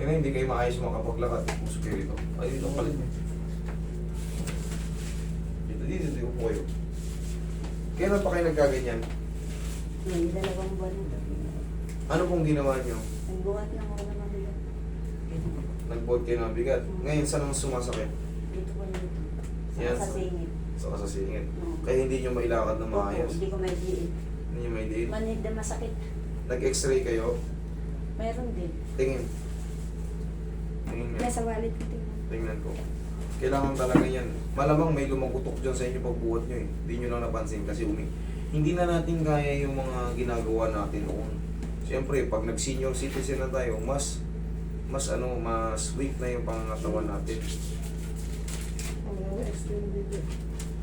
Yun na, hindi kayo maayos makapaglakad. Puso kayo rito. Ay, dito pala. Dito, dito, dito po kayo. Kailan pa kayo nagkaganyan? May dalawang buwan na. Ano pong ginawa nyo? Nagbuhat lang ako ng mabigat. Nag-board kayo ng bigat. Ngayon, saan ang sumasakit? Dito ko dito. Sa Yan, sa singit. Sa kasasingit. Oo. Kaya hindi nyo mailakad na maayos. Hindi ko may diin. Hindi nyo may diin. Manid na masakit. Nag-x-ray kayo. Meron din. Tingin. Nasa wallet ko din. Tingnan ko. Kailangan talaga yan. Malamang may lumukutok dyan sa inyo pagbuhat nyo eh. Hindi nyo lang napansin kasi umi. Hindi na natin kaya yung mga ginagawa natin noon. Siyempre, pag nag-senior citizen na tayo, mas mas ano, mas weak na yung pangangatawan natin.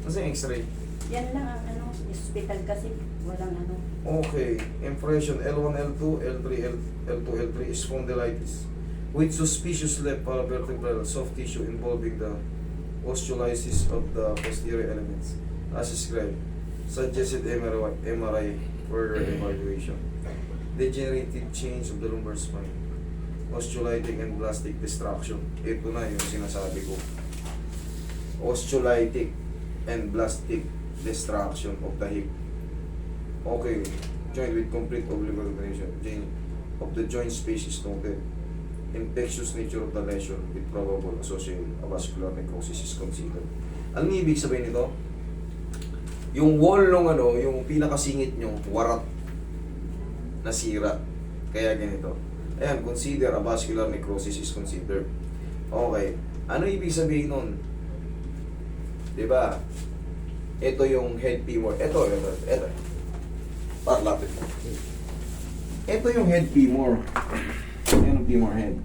Kasi yung x-ray. Yan lang ang ano, hospital kasi walang ano. Okay, impression L1, L2, L3, L, L2, L3 is spondylitis with suspicious left paravertebral soft tissue involving the osteolysis of the posterior elements as described. Suggested MRI, MRI further evaluation. Degenerative change of the lumbar spine. Osteolytic and blastic destruction. Ito na yung sinasabi ko. Osteolytic and blastic destruction of the hip. Okay. Joint with complete oblique of the joint space is noted. Infectious nature of the lesion with probable associated avascular necrosis is considered. Niyo ibig sabihin nito? Yung wall nung ano, yung pinakasingit nyo, warat, nasira. Kaya ganito. Ayan, consider avascular necrosis is considered. Okay. Ano ibig sabihin nun? 'Di ba? Ito yung head femur. Ito, ito, ito. Parlapit mo. Ito yung head femur. Ang femur head.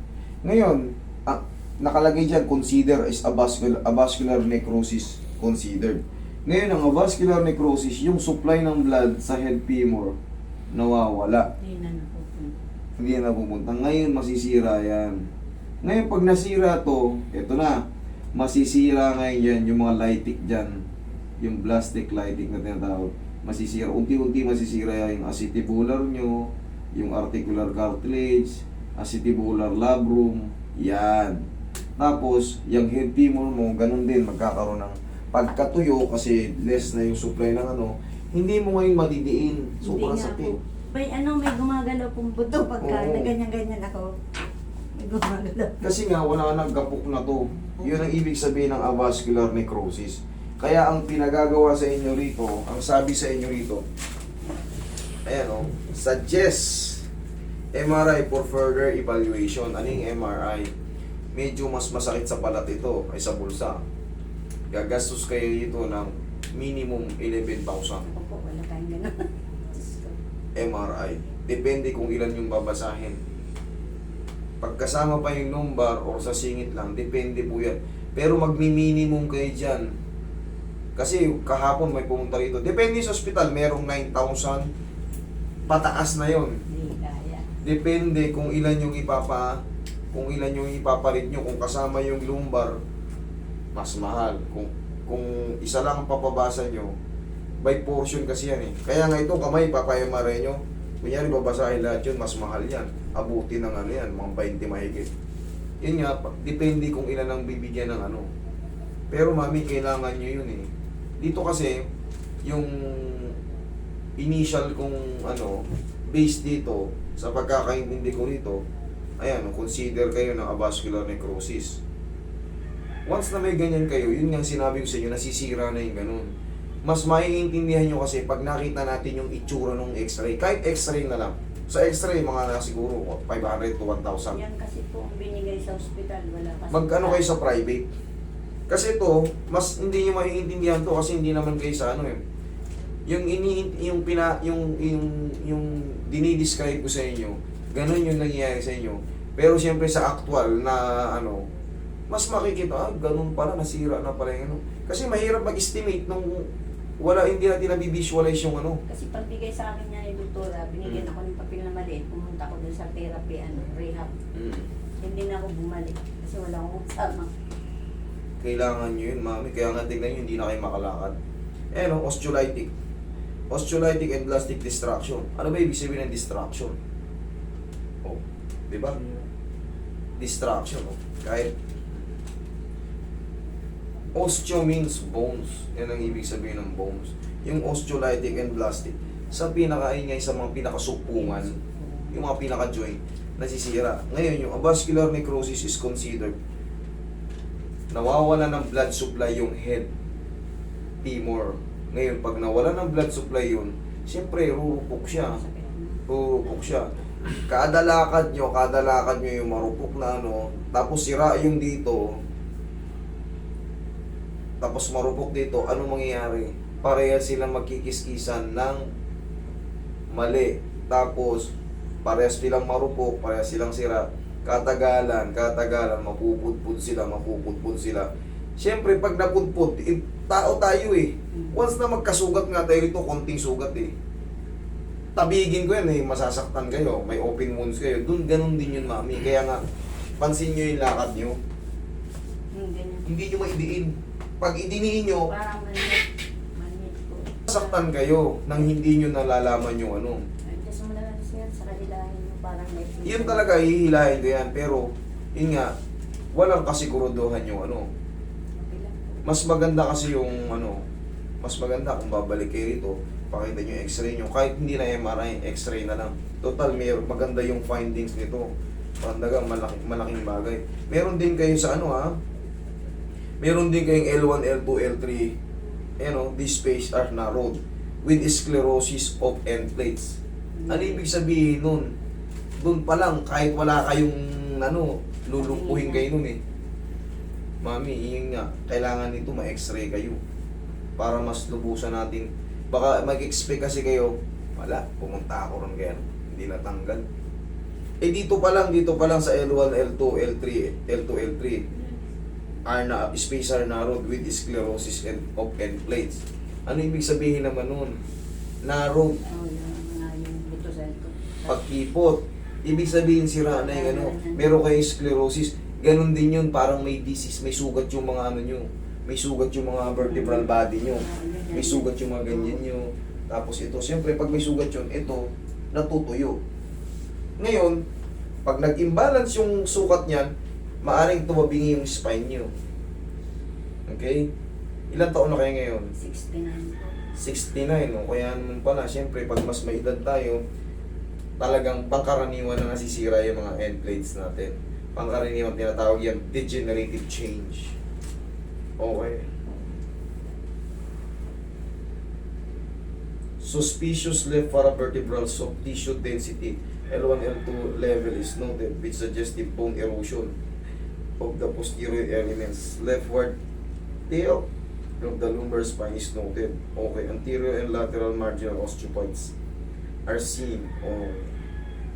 Ngayon, ah, nakalagay dyan, consider is avascular, avascular necrosis considered. Ngayon, ang avascular necrosis, yung supply ng blood sa head femur, nawawala. Hindi na napupunta. Hindi na pupunta. Ngayon, masisira yan. Ngayon, pag nasira to, ito na, masisira ngayon yan, yung mga lytic dyan, yung plastic lytic na tinatawag, masisira. Unti-unti masisira yung acetibular nyo, yung articular cartilage, acetibular labrum, yan. Tapos, yung head femur mo, ganun din, magkakaroon ng pagkatuyo kasi less na yung supply ng ano, hindi mo ngayon madidiin. Sobrang Hindi sakit. May ano, may gumagalaw pong buto pagka Oo. na ganyan-ganyan ako. May gumagalaw. Kasi nga, wala nang gapok na to. Yun ang ibig sabihin ng avascular necrosis. Kaya ang pinagagawa sa inyo rito, ang sabi sa inyo rito, ayan o, suggest MRI for further evaluation. Aning MRI? Medyo mas masakit sa balat ito ay sa bulsa. Gagastos kayo dito ng minimum 11,000 Opo, wala tayong ko. MRI. Depende kung ilan yung babasahin. Pagkasama pa yung lumbar or sa singit lang, depende po yan. Pero magmi-minimum kayo dyan. Kasi kahapon may pumunta rito. Depende sa ospital, merong 9,000. Pataas na yon. Depende kung ilan yung ipapa kung ilan yung ipapalit nyo. Kung kasama yung lumbar, mas mahal. Kung kung isa lang ang papabasa nyo, by portion kasi yan eh. Kaya nga ito, kamay, papayamare nyo. Kunyari, babasahin lahat yun, mas mahal yan. Abuti ng ano yan, mga 20 mahigit. Yun nga, depende kung ilan ang bibigyan ng ano. Pero mami, kailangan nyo yun eh. Dito kasi, yung initial kong ano, base dito, sa pagkakaintindi ko rito, ayan, consider kayo ng avascular necrosis. Once na may ganyan kayo, yun nga sinabi ko sa inyo, nasisira na yung ganun. Mas maiintindihan nyo kasi pag nakita natin yung itsura ng x-ray, kahit x-ray na lang. Sa x-ray, mga na siguro 500 to 1,000. Yan kasi po ang binigay sa ospital. Wala kasi. Mag-ano kayo sa private? Kasi ito, mas hindi nyo maiintindihan to kasi hindi naman kayo sa ano eh. Yung ini yung pina yung yung yung dinidescribe ko sa inyo, ganun yung nangyayari sa inyo. Pero siyempre sa actual na ano, mas makikita, ah, ganun pala, nasira na pala yung ano. Kasi mahirap mag-estimate nung wala, hindi natin nabivisualize yung ano. Kasi pagbigay sa akin niya ni Doktora, binigyan Mm. ako ng papel na maliit. Pumunta ako dun sa therapy, ano, rehab. Hindi na ako bumalik kasi wala akong kasama. Kailangan nyo yun, mami. Kaya nga tignan nyo, hindi na kayo makalakad. Eh, no, osteolytic. Osteolytic and plastic destruction. Ano ba ibig sabihin ng destruction? Oh, di ba? distraction. Oh. Kahit osteo means bones. Yan ang ibig sabihin ng bones. Yung osteolytic and blastic, sa pinakaingay sa mga pinakasupungan, yung mga pinaka-joint, nasisira. Ngayon, yung avascular necrosis is considered nawawala ng blood supply yung head, femur. Ngayon, pag nawala ng blood supply yun, siyempre, rurupok siya. Rurupok siya. Kada lakad nyo, kada lakad nyo yung marupok na ano, tapos sira yung dito, tapos marupok dito, ano mangyayari? Pareha silang magkikiskisan ng mali. Tapos, parehas silang marupok, parehas silang sira. Katagalan, katagalan, mapupudpud sila, mapupudpud sila. Siyempre, pag napudpud, eh, tao tayo eh. Once na magkasugat nga tayo rito, konting sugat eh. Tabigin ko yan eh, masasaktan kayo, may open wounds kayo. Doon, ganun din yun, mami. Kaya nga, pansin nyo yung lakad nyo. Hmm. Hindi nyo maidiin. Pag idiniin nyo, Parang manit. Manit kayo nang hindi nyo nalalaman yung ano. Tapos mo na siya sa kadilahin mo parang may Yun talaga, hihilahin ko yan. Pero, yun nga, walang kasiguruduhan yung ano. Mas maganda kasi yung ano, mas maganda kung babalik kayo rito, pakita nyo yung x-ray nyo. Kahit hindi na MRI, x-ray na lang. Total, may, maganda yung findings nito. Pandaga, malaking, malaking bagay. Meron din kayo sa ano ha, meron din kayong L1, L2, L3, you know, this space are narrowed with sclerosis of end plates. Ano ibig sabihin nun? Doon pa lang, kahit wala kayong ano, lulupuhin kayo nun eh. Mami, yun nga, kailangan nito ma-x-ray kayo para mas lubusan natin. Baka mag-expect kasi kayo, wala, pumunta ako ron kaya hindi natanggal. Eh dito pa lang, dito pa lang sa L1, L2, L3, L2, L3, are na, space are narrowed with sclerosis and of end plates. Ano ibig sabihin naman nun? Narrowed, Oh, pagkipot. Ibig sabihin sira na yung ano, meron kayong sclerosis. Ganon din yun, parang may disease, may sugat yung mga ano nyo. May sugat yung mga vertebral body nyo. May sugat yung mga ganyan nyo. Tapos ito, siyempre pag may sugat yun, ito, natutuyo. Ngayon, pag nag-imbalance yung sukat niyan, maaring tumabingi yung spine nyo. Okay? Ilan taon na kayo ngayon? 69 po. 69, no? Kaya naman pala, siyempre, pag mas may edad tayo, talagang pangkaraniwan na nasisira yung mga end plates natin. Pangkaraniwan tinatawag yan, degenerative change. Okay. Suspicious left paravertebral soft tissue density L1, L2 level is noted with suggestive bone erosion of the posterior elements. Leftward tail of the lumbar spine is noted. Okay, anterior and lateral marginal osteopods are seen. Oh,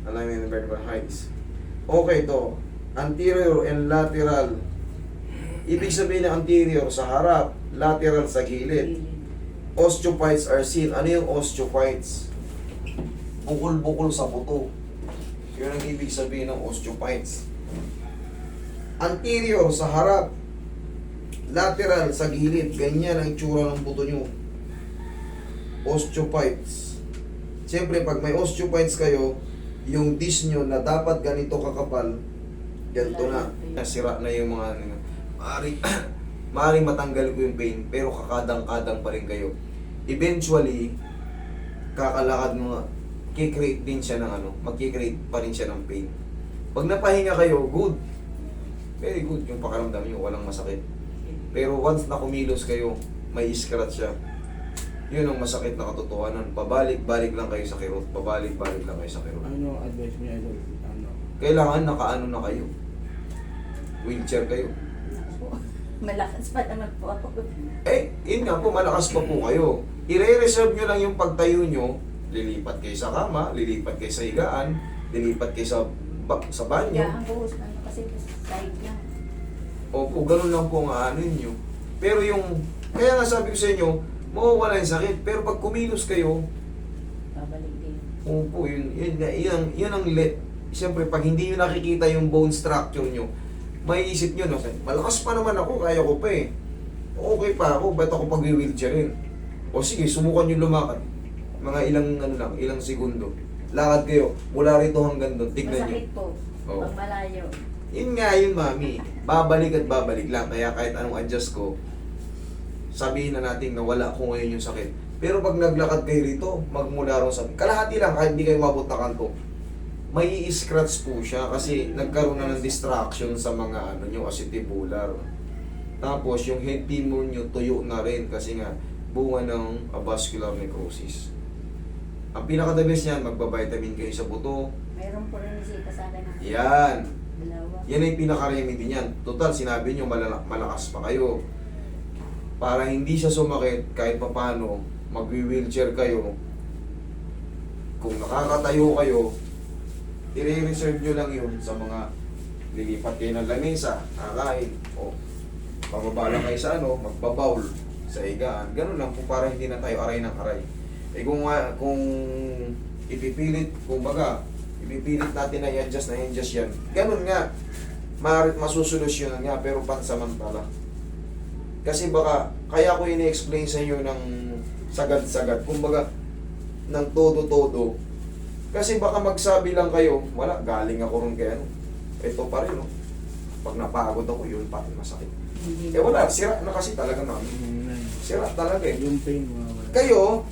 alignment and vertebral heights. Okay to. Anterior and lateral. Ibig sabihin ng anterior sa harap, lateral sa gilid. Osteophytes are seen. Ano yung osteophytes? Bukol-bukol sa buto. Yun ang ibig sabihin ng osteophytes. Anterior sa harap, lateral sa gilid. Ganyan ang itsura ng buto nyo. Osteophytes. Siyempre, pag may osteophytes kayo, yung disc nyo na dapat ganito kakapal, ganito na. Nasira na yung mga ano. Maaaring, maaaring matanggal ko yung pain, pero kakadang-kadang pa rin kayo. Eventually, kakalakad mo, kikreate din siya ng ano, magkikreate pa rin siya ng pain. Pag napahinga kayo, good. Very good yung pakaramdam nyo, walang masakit. Pero once na kumilos kayo, may scratch siya. Yun ang masakit na katotohanan. Pabalik-balik lang kayo sa kirot. Pabalik-balik lang kayo sa kirot. Ano advice mo idol? Ano? Kailangan nakaano na kayo. Wheelchair kayo. Malakas pa naman po ako. Eh, yun nga po, malakas pa po kayo. I-reserve nyo lang yung pagtayo nyo. Lilipat kayo sa kama, lilipat kayo sa higaan, lilipat kayo sa, ba- sa banyo. Buhos na ano kasi side lang. Opo, ganun lang po ang aanin nyo. Pero yung, kaya nga sabi ko sa inyo, mawawala yung sakit. Pero pag kumilos kayo, Babalik din. opo, yun, yun, yun, yun, ang- yun ang let. Siyempre, pag hindi nyo nakikita yung bone structure nyo, may isip nyo, no, malakas pa naman ako, kaya ko pa eh. Okay pa ako, ba't ako pag-wheelchairin? O sige, subukan nyo lumakad. Mga ilang, ano lang, ilang segundo. Lakad kayo, mula rito hanggang doon, tignan nyo. Masakit po. Oo. Pag malayo. Yun nga yun, mami. Babalik at babalik lang. Kaya kahit anong adjust ko, sabihin na natin na wala ko ngayon yung sakit. Pero pag naglakad kayo rito, magmula ron sa... Kalahati lang, kahit hindi kayo mabot na kanto. May i-scratch po siya kasi nagkaroon na ng distraction sa mga ano nyo, acetibular. Tapos yung head femur nyo tuyo na rin kasi nga bunga ng avascular necrosis. Ang pinaka-the best niyan, magba-vitamin kayo sa buto. Mayroon po rin sita sa akin Yan. dalawa. Yan ay pinaka-remedy niyan. Total, sinabi nyo malala- malakas pa kayo. Para hindi siya sumakit, kahit papano, magwi-wheelchair kayo. Kung nakakatayo kayo, i-reserve nyo lang yun sa mga lilipat kayo ng lamesa, kakain, o pababa lang kayo sa ano, magbabawl sa higaan. Ganun lang po para hindi na tayo aray ng aray. Eh kung, nga- kung ipipilit, kung baga, ipipilit natin na i-adjust na i-adjust yan. Ganun nga, ma masusolusyonan nga pero pansamantala. Kasi baka, kaya ko ini-explain sa inyo ng sagad-sagad, kumbaga, ng todo-todo. Kasi baka magsabi lang kayo, wala, galing ako ron kay ano. Ito pa rin, no? Pag napagod ako, yun pa rin masakit. Eh wala, sira na kasi talaga namin. Sira talaga eh. yung pain, wala. Kayo,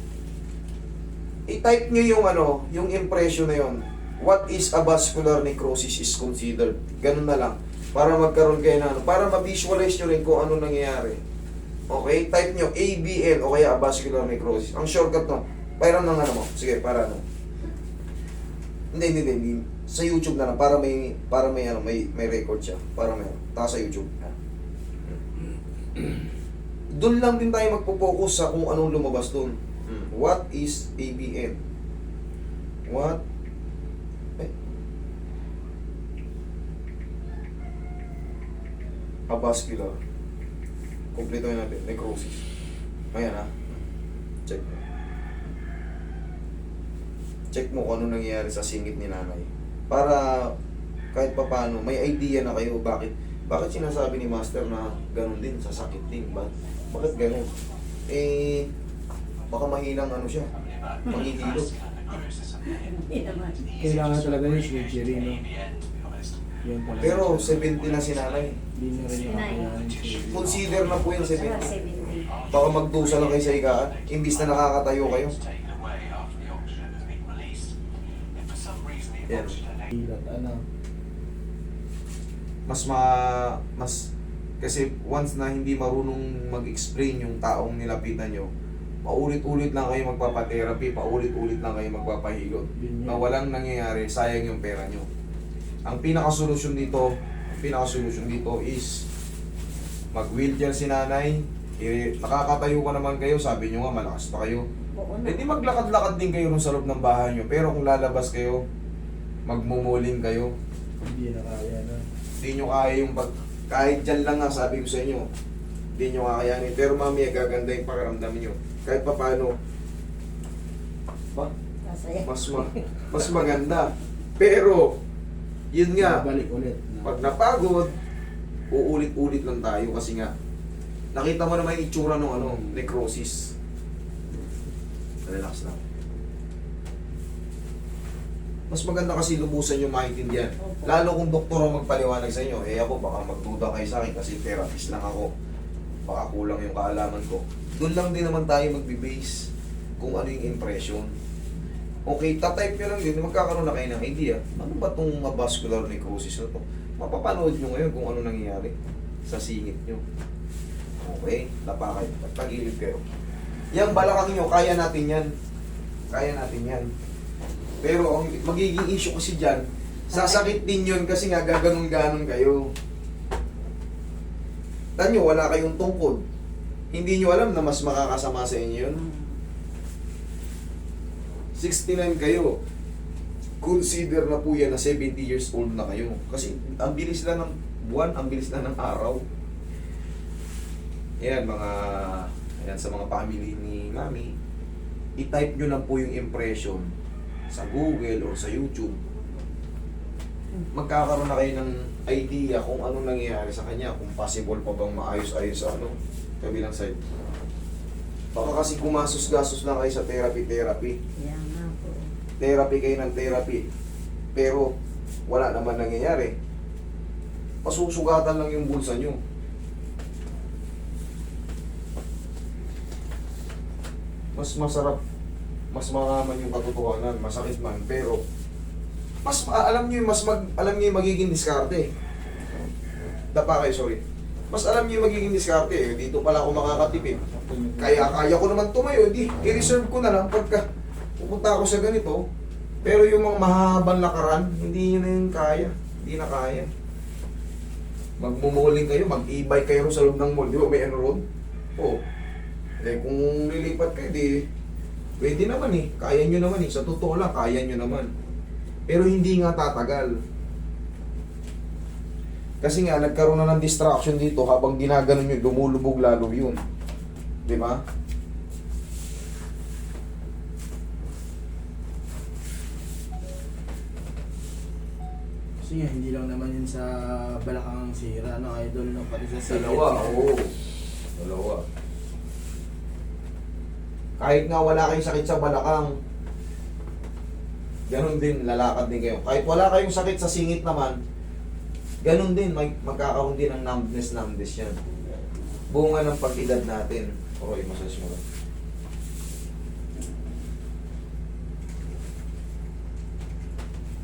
i-type nyo yung ano, yung impression na yun. What is a vascular necrosis is considered. Ganun na lang. Para magkaroon kayo na ano. Para ma-visualize nyo rin kung ano nangyayari. Okay? Type nyo ABN o kaya vascular necrosis. Ang shortcut no. Pairam ng ano mo. Sige, para ano. Hindi, hindi, hindi. Sa YouTube na lang para may para may ano, may may record siya. Para may Taka sa YouTube. Doon lang din tayo magpo-focus sa kung anong lumabas doon. What is ABN? What? Eh. Avascular. Kompleto natin. Necrosis. Ayan ha. Check mo. Check mo kung ano nangyayari sa singit ni nanay. Para kahit papano, may idea na kayo bakit bakit sinasabi ni Master na ganun din, sasakit din, ba? Bakit ganun? Eh, baka mahinang ano siya, manghihilot. Kailangan talaga yung surgery, no? Yan talaga. Pero 70 na si nanay. Hindi na rin yung. Consider na po yung Saka 70. 70. Baka magdusa lang kayo sa higaan, imbis na nakakatayo kayo. Hilat, ano? Mas ma... Mas... Kasi once na hindi marunong mag-explain yung taong nilapitan nyo, paulit-ulit lang kayo magpapatherapy, paulit-ulit lang kayo magpapahilot. Na walang nangyayari, sayang yung pera nyo. Ang pinaka-solusyon dito, ang pinaka-solusyon dito is mag-wheelchair si nanay, eh, nakakatayo ka naman kayo, sabi nyo nga malakas pa kayo. Oo na. Eh di maglakad-lakad din kayo ron sa loob ng bahay nyo, pero kung lalabas kayo, magmumuling kayo, Hindi na kaya, no? hindi nyo kaya yung pag... Kahit dyan lang nga, sabi ko sa inyo, hindi nyo kakayanin. Pero mamaya gaganda yung pakiramdam nyo. Kahit pa paano, ba, Masaya. mas ma mas maganda. Pero yun nga, Balik ulit. no? pag napagod, uulit-ulit lang tayo kasi nga nakita mo naman yung itsura ng ano, necrosis. Relax lang. Mas maganda kasi lubusan yung maintindihan. Lalo kung doktor ang magpaliwanag sa inyo, eh ako baka magduda kayo sa akin kasi therapist lang ako. Baka kulang yung kaalaman ko. Doon lang din naman tayo magbe-base kung ano yung impression. Okay, tatype nyo lang din, magkakaroon na kayo ng idea. Ano ba itong vascular necrosis na to? Mapapanood nyo ngayon kung ano nangyayari sa singit nyo. Okay, napakay, tagilid kayo. Yang balakang nyo, kaya natin yan. Kaya natin yan. Pero ang magiging issue kasi dyan, sasakit din yun kasi nga gaganon-ganon kayo. Tanyo, wala kayong tungkod. Hindi nyo alam na mas makakasama sa inyo yun. 69 kayo. Consider na po yan na 70 years old na kayo. Kasi ang bilis lang ng buwan, ang bilis lang ng araw. Yan, mga, yan, sa mga family ni Mami, i-type nyo lang po yung impression sa Google or sa YouTube. Magkakaroon na kayo ng idea kung ano nangyayari sa kanya, kung possible pa bang maayos-ayos sa ano, kabilang side. Baka kasi gumasos-gasos lang kayo sa therapy-therapy Yan nga po. therapy kayo ng therapy pero wala naman nangyayari Pasusugatan lang yung bulsa nyo. Mas masarap, mas maraman yung katotohanan, masakit man, pero mas ma- alam niyo mas mag alam niyo magiging diskarte. Dapa sorry. Mas alam niyo magiging diskarte eh. Dito pala ako makakatipid. Kaya kaya ko naman tumayo, hindi i-reserve ko na lang pagka pupunta ako sa ganito. Pero yung mga mahahabang lakaran, hindi yun na yung kaya. Hindi na kaya. Magmumuling kayo, mag-e-bike kayo sa loob ng mall. Di ba may ano road? Oo. Eh kung lilipat kayo, di pwede naman eh. Kaya nyo naman eh. Sa totoo lang, kaya nyo naman. Pero hindi nga tatagal. Kasi nga, nagkaroon na ng distraction dito habang ginaganon nyo, lumulubog lalo yun. Di ba? Kasi nga, hindi lang naman yun sa balakang sira, no, idol, no, pati sa Dalawa, oo. Dalawa. Kahit nga wala kayong sakit sa balakang, ganun din, lalakad din kayo. Kahit wala kayong sakit sa singit naman, ganun din, mag magkakaroon din ng numbness, numbness yan. Bunga ng pag-edad natin. Okay, massage mo.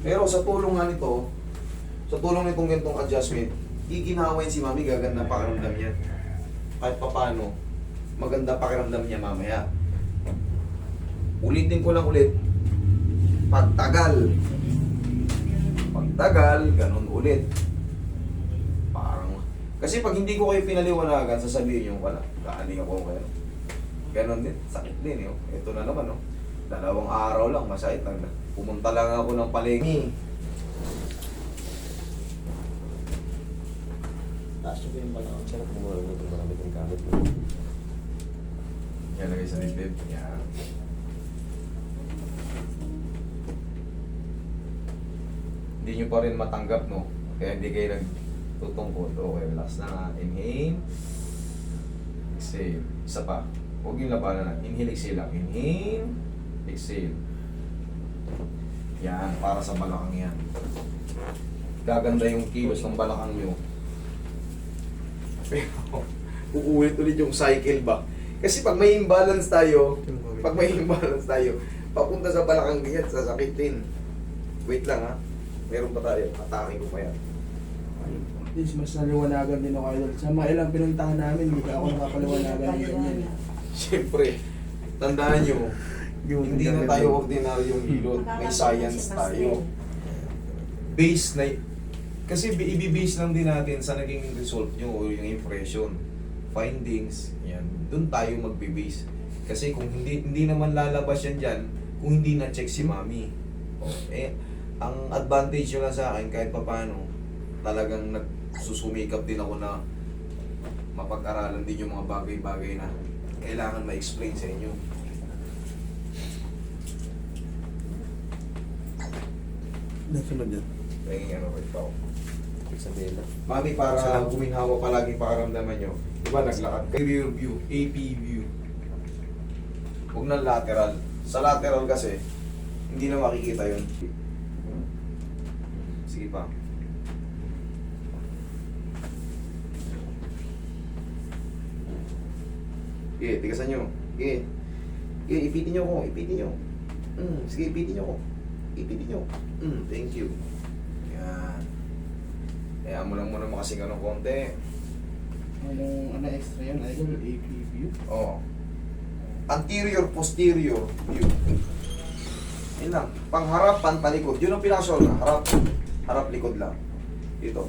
Pero sa tulong nga nito, sa tulong nitong ganitong adjustment, giginhawa yun si mami, gaganda pakiramdam niya. Kahit papano, maganda pakiramdam niya mamaya. Ulitin ko lang ulit. Pagtagal. Pagtagal, ganun ulit. Parang, kasi pag hindi ko kayo pinaliwanagan, sasabihin nyo, wala, kaaling ako kayo. Ganon din, sakit din yun. Ito na naman, no? Dalawang araw lang, masakit lang. Pumunta lang ako ng palengke. Taas ba yung balakang sarap kung marami kang gamit mo? Yan lagay sa dibdib. Yan. Hindi nyo pa rin matanggap, no? Kaya hindi kayo nagtutungkol. Okay, relax na. Inhale. Exhale. Isa pa. Huwag yung labanan na. Inhale, exhale lang. Inhale. Exhale. Yan, para sa balakang yan. Gaganda yung kilos ng balakang nyo. Pero, uulit ulit yung cycle ba? Kasi pag may imbalance tayo, pag may imbalance tayo, papunta sa balakang ganyan, sasakitin. Wait lang ha. Meron pa tayo. Atake ko pa yan. Please, mas naliwanagan din ako, idol. Sa mga ilang pinuntahan namin, hindi ka ako nakapaliwanagan ng ganyan. Siyempre, tandaan nyo, hindi na tayo ordinaryong hilot. May science tayo. Base na, kasi bi- ibi-base lang din natin sa naging result nyo o yung impression, findings, yan. Doon tayo magbe-base. Kasi kung hindi hindi naman lalabas yan dyan, kung hindi na-check si mami. O, eh, ang advantage nyo lang sa akin, kahit papaano, talagang nagsusumikap din ako na mapag-aralan din yung mga bagay-bagay na kailangan ma-explain sa inyo. Nasunod yan. Naging ano rin pa ako. Isabela. Mami, para guminhawa palagi pakaramdaman nyo. Di ba naglakad? Rear view, AP view. Huwag na lateral. Sa lateral kasi, hindi na makikita yun. Sige pa. Sige, tigasan nyo. Sige. Sige, ipitin nyo ko. Ipitin nyo. Mm, sige, ipitin nyo ko. Ipitin nyo. Mm, thank you. Yan. Kaya mo lang muna makasing ng konti. Anong ano extra yan, idol? AP view? Oo. Anterior, posterior view. Yun lang. Pangharap, pantalikod. Yun ang pinakasol na. Harap. Harap, likod lang. Dito.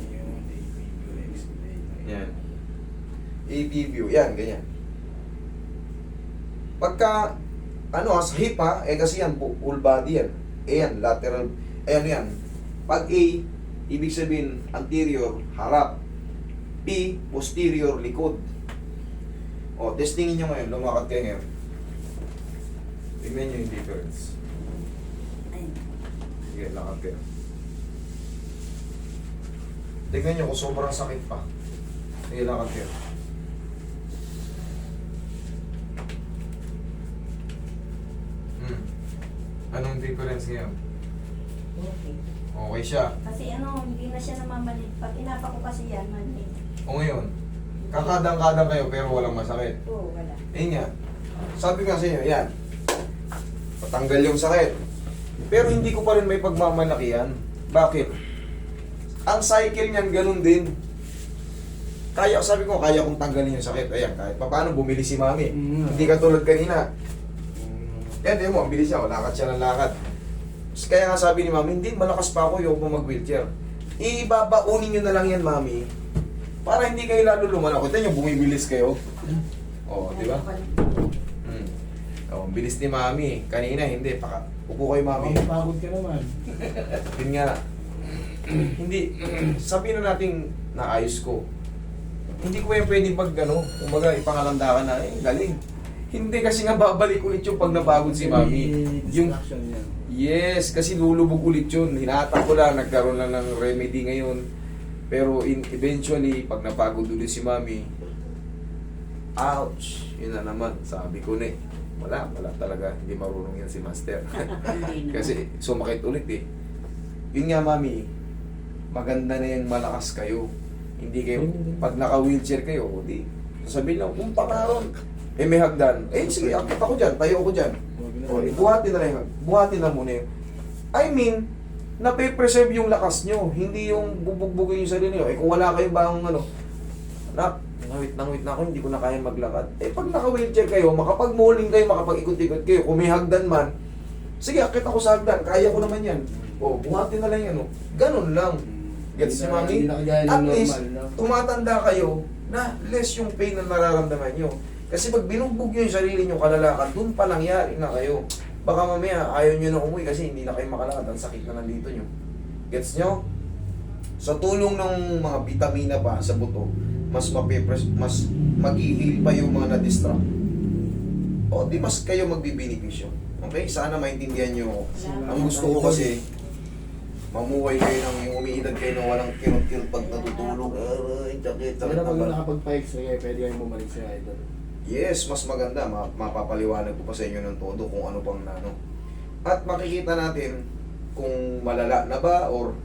Yan. AB view. Yan, ganyan. Pagka, ano ha, sa hip ha, eh kasi yan, full body yan. Ayan, lateral. Ayan yan. Pag A, ibig sabihin, anterior, harap. P, posterior, likod. O, testingin nyo ngayon, lumakad kayo ngayon. Tingnan nyo yung difference. Sige, lakad kayo. Tingnan nyo kung sobrang sakit pa. Sige, lakad kayo. Hmm. Anong difference ngayon? Okay. Okay siya. Kasi ano, hindi na siya namamalit. Pag inapa ko kasi yan, malit. O ngayon, kakadang-kadang kayo pero walang masakit. Oo, wala. Ayun nga. Sabi nga sa inyo, yan. Patanggal yung sakit. Pero hindi ko pa rin may pagmamalaki yan. Bakit? Ang cycle niyan ganun din. Kaya, sabi ko, kaya kong tanggalin yung sakit. Ayan, kahit pa paano bumili si mami. Mm. Hindi ka tulad kanina. Yan, di mo, ang bilis siya. Lakad siya ng lakad. Kaya nga sabi ni mami, hindi, malakas pa ako, yung pa mag-wheelchair. Ibabaunin nyo na lang yan, mami. Para hindi kayo lalo lumala. Kita nyo, bumibilis kayo. Oo, di ba? Hmm. Oh, bilis ni mami. Kanina, hindi. Paka, upo kayo, mami. Mami, pagod ka naman. Yun nga. hindi. Sabihin na natin naayos ko. Hindi ko yan pwede pag ano, kumbaga ipangalandakan na, eh, galing. Hindi kasi nga babalik ulit yung pag napagod si mami. Yung. Yes, kasi lulubog ulit yun. Hinata ko lang, nagkaroon lang ng remedy ngayon. Pero in, eventually, pag napagod ulit si mami, ouch! Yun na naman, sabi ko na eh. Wala, wala talaga. Hindi marunong yan si Master. Kasi sumakit ulit eh. Yun nga mami, maganda na yung malakas kayo. Hindi kayo, pag naka-wheelchair kayo, di, sabihin lang, kung pakaron, eh may hagdan. Eh sige, akit ako dyan, tayo ako dyan. O, eh, buhatin na lang yun. Buhatin na muna yun. I mean, nape-preserve yung lakas nyo. Hindi yung bubugbugin yung sarili nyo. Eh kung wala kayong bang ano, na, ngawit na ngawit na ako, hindi ko na kaya maglakad. Eh pag naka-wheelchair kayo, makapag-morning kayo, makapag-ikot-ikot kayo, kung may hagdan man, sige, akit ako sa hagdan, kaya ko naman yan. O, buhatin na lang yan. O. Ganun lang. Gets na- mami? At least, tumatanda kayo na less yung pain na nararamdaman nyo. Kasi pag binugbog nyo yung sarili nyo kalalakad, dun pa nangyari na kayo. Baka mamaya ayaw nyo na umuwi kasi hindi na kayo makalakad. Ang sakit na nandito nyo. Gets nyo? Sa tulong ng mga vitamina pa sa buto, mas mapipres, mas mag-heal pa yung mga na-distract. O di mas kayo magbibenepisyo. Okay? Sana maintindihan nyo. Ang gusto ko kasi, mamuhay kayo ng umiidad kayo na walang kirot-kirot pag natutulog. Aray, sakit, sakit Pero na pag ba? nakapag-pa-x-ray kayo, pwede kayong bumalik sa idol. Yes, mas maganda. Ma- mapapaliwanag ko pa sa inyo ng todo kung ano pang nano. At makikita natin kung malala na ba or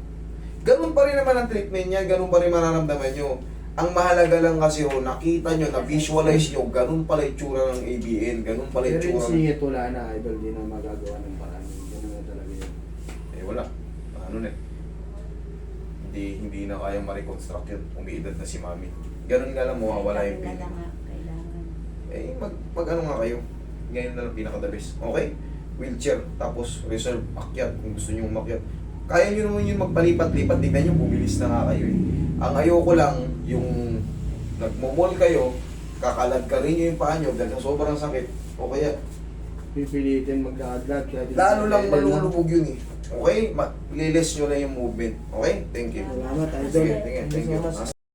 ganun pa rin naman ang treatment niya, ganun pa rin mararamdaman nyo. Ang mahalaga lang kasi oh, nakita nyo, na-visualize nyo, ganun pala yung tsura ng ABN, ganun pala yung Pero yung tsura ng... singit wala na, idol. Di na magagawa ng paraan. Ganun na talaga yun. Eh wala. Ano na eh. Hindi, hindi na kayang ma-reconstruct yun. Umiidad na si mami. Ganun nga lang, mawawala yung feeling. Kailangan. Eh, mag, mag ano nga kayo. Ngayon na lang pinaka-the best. Okay? Wheelchair, tapos reserve, akyat kung gusto nyo umakyat. Kaya nyo naman yun magpalipat-lipat. Tingnan nyo, bumilis na nga kayo eh. Ang ayoko lang, yung nagmumol kayo, kakalad ka rin yung paa nyo dahil sa sobrang sakit. O kaya, Pipilitin maglakad-lakad. kaya lalo lang malulubog yun eh. Okay? Ma- lilis nyo lang yung movement. Okay? Thank you. Salamat, idol. Sige, thank you. Thank you.